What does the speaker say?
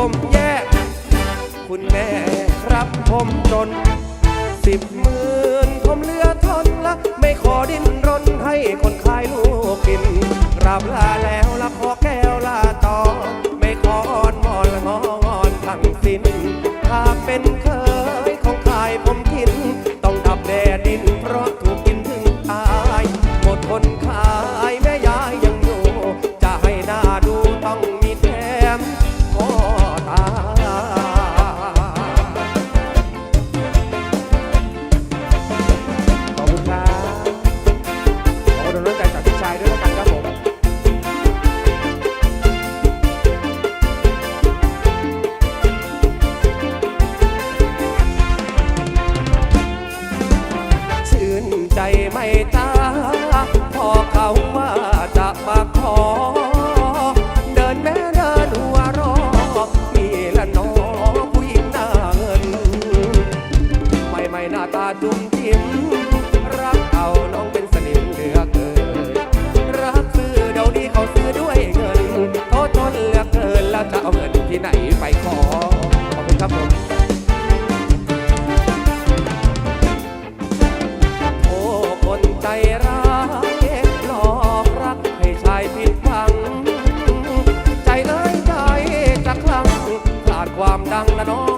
ผมแย่คุณแม่ครับผมจน สิบหมื่นผมเลือทนละ ไม่ขอดิ้นรนให้คนขายลูกกินรับลาแล้วละขอแก้วลาต่อ ไม่ขออ้อนมอนละงอนทั้งสิ้นถ้าเป็น ตา พอเขาว่าจะมาขอ เดินแม่เดินหัวรอมีละนอผู้หญาเไม่ไม่หน้าตาจุ้มจิ้ม งละน้อง